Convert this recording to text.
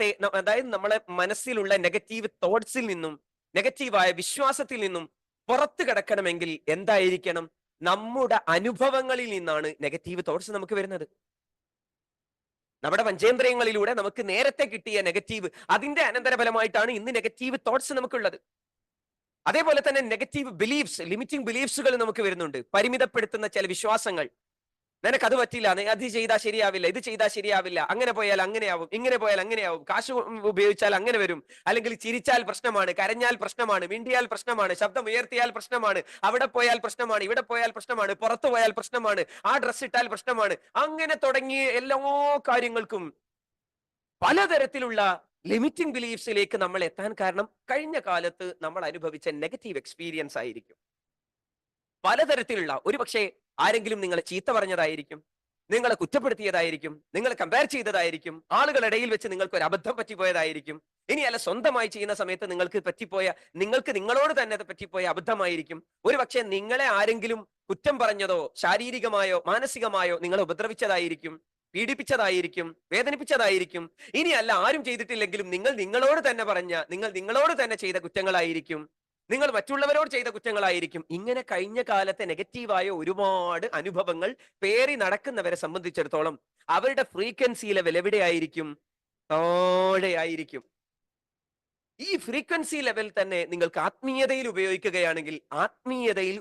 തെ- ന- അതായത് നമ്മളെ മനസ്സിലുള്ള നെഗറ്റീവ് തോട്ട്സിൽ നിന്നും നെഗറ്റീവായ വിശ്വാസത്തിൽ നിന്നും പുറത്തു കിടക്കണമെങ്കിൽ എന്തായിരിക്കണം? നമ്മുടെ അനുഭവങ്ങളിൽ നിന്നാണ് നെഗറ്റീവ് തോട്ട്സ് നമുക്ക് വരുന്നത്. നമ്മുടെ പഞ്ചേന്ദ്രിയങ്ങളിലൂടെ നമുക്ക് നേരത്തെ കിട്ടിയ നെഗറ്റീവ് അതിന്റെ അനന്തരഫലമായിട്ടാണ് ഇന്ന് നെഗറ്റീവ് തോട്ട്സ് നമുക്കുള്ളത്. അതേപോലെ തന്നെ നെഗറ്റീവ് ബിലീഫ്സ് ലിമിറ്റിംഗ് ബിലീഫ്സുകൾ നമുക്ക് വരുന്നുണ്ട്. പരിമിതപ്പെടുത്തുന്ന ചില വിശ്വാസങ്ങൾ. നിനക്ക് അത് പറ്റില്ല അത് ചെയ്താൽ ശരിയാവില്ല ഇത് ചെയ്താൽ ശരിയാവില്ല. അങ്ങനെ പോയാൽ അങ്ങനെയാവും ഇങ്ങനെ പോയാൽ അങ്ങനെയാവും. കാശ് ഉപയോഗിച്ചാൽ അങ്ങനെ വരും. അല്ലെങ്കിൽ ചിരിച്ചാൽ പ്രശ്നമാണ് കരഞ്ഞാൽ പ്രശ്നമാണ് മിണ്ടിയാൽ പ്രശ്നമാണ് ശബ്ദം ഉയർത്തിയാൽ പ്രശ്നമാണ് അവിടെ പോയാൽ പ്രശ്നമാണ് ഇവിടെ പോയാൽ പ്രശ്നമാണ് പുറത്തു പോയാൽ പ്രശ്നമാണ് ആ ഡ്രസ്സ് ഇട്ടാൽ പ്രശ്നമാണ്. അങ്ങനെ തുടങ്ങിയ എല്ലാ കാര്യങ്ങൾക്കും പലതരത്തിലുള്ള ലിമിറ്റിംഗ് ബിലീഫ്സിലേക്ക് നമ്മൾ എത്താൻ കാരണം കഴിഞ്ഞ കാലത്ത് നമ്മൾ അനുഭവിച്ച നെഗറ്റീവ് എക്സ്പീരിയൻസ് ആയിരിക്കും. പലതരത്തിലുള്ള ഒരു പക്ഷേ ആരെങ്കിലും നിങ്ങളെ ചീത്ത പറഞ്ഞതായിരിക്കും നിങ്ങളെ കുറ്റപ്പെടുത്തിയതായിരിക്കും നിങ്ങളെ കമ്പയർ ചെയ്തതായിരിക്കും ആളുകളിടയിൽ വെച്ച് നിങ്ങൾക്ക് ഒരു അബദ്ധം പറ്റിപ്പോയതായിരിക്കും ഇനിയല്ല സ്വന്തമായി ചെയ്യുന്ന സമയത്ത് നിങ്ങൾക്ക് പറ്റിപ്പോയ നിങ്ങൾക്ക് നിങ്ങളോട് തന്നെ പറ്റിപ്പോയ അബദ്ധമായിരിക്കും. ഒരു പക്ഷേ നിങ്ങളെ ആരെങ്കിലും കുറ്റം പറഞ്ഞതോ ശാരീരികമായോ മാനസികമായോ നിങ്ങളെ ഉപദ്രവിച്ചതായിരിക്കും പീഡിപ്പിച്ചതായിരിക്കും വേദനിപ്പിച്ചതായിരിക്കും. ഇനിയല്ല ആരും ചെയ്തിട്ടില്ലെങ്കിലും നിങ്ങൾ നിങ്ങളോട് തന്നെ പറഞ്ഞ നിങ്ങൾ നിങ്ങളോട് തന്നെ ചെയ്ത കുറ്റങ്ങളായിരിക്കും. നിങ്ങൾ മറ്റുള്ളവരോട് ചെയ്ത കുറ്റങ്ങളായിരിക്കും. ഇങ്ങനെ കഴിഞ്ഞ കാലത്തെ നെഗറ്റീവായ ഒരുപാട് അനുഭവങ്ങൾ പേറി നടക്കുന്നവരെ സംബന്ധിച്ചിടത്തോളം അവരുടെ ഫ്രീക്വൻസി ലെവൽ എവിടെയായിരിക്കും? താഴെയായിരിക്കും. ഈ ഫ്രീക്വൻസി ലെവൽ തന്നെ നിങ്ങൾക്ക് ആത്മീയതയിൽ ഉപയോഗിക്കുകയാണെങ്കിൽ ആത്മീയതയിൽ